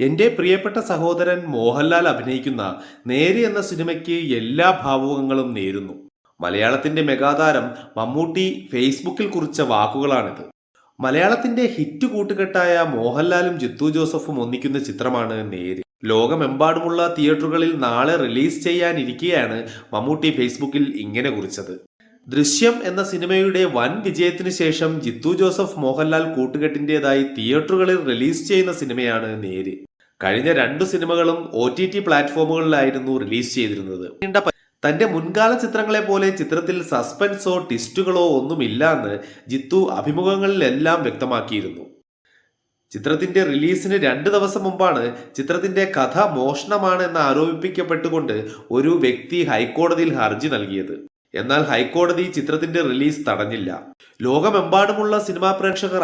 എന്റെ പ്രിയപ്പെട്ട സഹോദരൻ മോഹൻലാൽ അഭിനയിക്കുന്ന നേര് എന്ന സിനിമയ്ക്ക് എല്ലാ ഭാവുകങ്ങളും നേരുന്നു. മലയാളത്തിന്റെ മെഗാതാരം മമ്മൂട്ടി ഫേസ്ബുക്കിൽ കുറിച്ച വാക്കുകളാണിത്. മലയാളത്തിന്റെ ഹിറ്റ് കൂട്ടുകെട്ടായ മോഹൻലാലും ജിത്തു ജോസഫും ഒന്നിക്കുന്ന ചിത്രമാണ് നേര്. ലോകമെമ്പാടുമുള്ള തിയേറ്ററുകളിൽ നാളെ റിലീസ് ചെയ്യാനിരിക്കെയാണ് മമ്മൂട്ടി ഫേസ്ബുക്കിൽ ഇങ്ങനെ കുറിച്ചത്. ദൃശ്യം എന്ന സിനിമയുടെ വൻ വിജയത്തിനു ശേഷം ജിത്തു ജോസഫ് മോഹൻലാൽ കൂട്ടുകെട്ടിന്റെതായി തിയേറ്ററുകളിൽ റിലീസ് ചെയ്യുന്ന സിനിമയാണ് നേര്. കഴിഞ്ഞ രണ്ട് സിനിമകളും ഒ ടി ടി പ്ലാറ്റ്ഫോമുകളിലായിരുന്നു റിലീസ് ചെയ്തിരുന്നത്. തന്റെ മുൻകാല ചിത്രങ്ങളെ പോലെ ചിത്രത്തിൽ സസ്പെൻസോ ട്വിസ്റ്റുകളോ ഒന്നുമില്ല എന്ന് ജിത്തു അഭിമുഖങ്ങളിലെല്ലാം വ്യക്തമാക്കിയിരുന്നു. ചിത്രത്തിന്റെ റിലീസിന് രണ്ട് ദിവസം മുമ്പാണ് ചിത്രത്തിന്റെ കഥ മോഷണമാണ് എന്ന് ആരോപിക്കപ്പെട്ടുകൊണ്ട് ഒരു വ്യക്തി ഹൈക്കോടതിയിൽ ഹർജി നൽകിയത്. എന്നാൽ ഹൈക്കോടതി ചിത്രത്തിന്റെ റിലീസ് തടഞ്ഞില്ല. ലോകമെമ്പാടുമുള്ള സിനിമാ പ്രേക്ഷകർ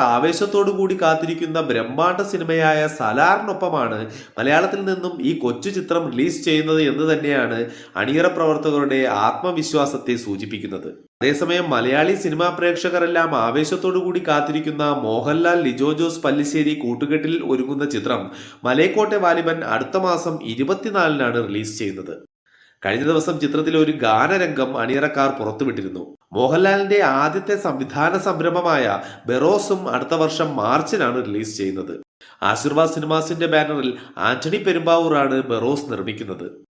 കൂടി കാത്തിരിക്കുന്ന ബ്രഹ്മാണ്ഡ സിനിമയായ സലാറിനൊപ്പമാണ് മലയാളത്തിൽ നിന്നും ഈ കൊച്ചു ചിത്രം റിലീസ് ചെയ്യുന്നത് എന്ന് തന്നെയാണ് അണിയറ പ്രവർത്തകരുടെ ആത്മവിശ്വാസത്തെ സൂചിപ്പിക്കുന്നത്. അതേസമയം മലയാളി സിനിമാ പ്രേക്ഷകരെല്ലാം കൂടി കാത്തിരിക്കുന്ന മോഹൻലാൽ ലിജോ ജോസ് പല്ലിശ്ശേരി കൂട്ടുകെട്ടിൽ ഒരുങ്ങുന്ന ചിത്രം മലയക്കോട്ടെ വാലിബൻ അടുത്ത മാസം ഇരുപത്തിനാലിനാണ് റിലീസ് ചെയ്യുന്നത്. കഴിഞ്ഞ ദിവസം ചിത്രത്തിലെ ഒരു ഗാനരംഗം അണിയറക്കാർ പുറത്തുവിട്ടിരുന്നു. മോഹൻലാലിന്റെ ആദ്യത്തെ സംവിധാന സംരംഭമായ ബെറോസും അടുത്ത വർഷം മാർച്ചിലാണ് റിലീസ് ചെയ്യുന്നത്. ആശീർവാദ് സിനിമാസിന്റെ ബാനറിൽ ആന്റണി പെരുമ്പാവൂറാണ് ബെറോസ് നിർമ്മിക്കുന്നത്.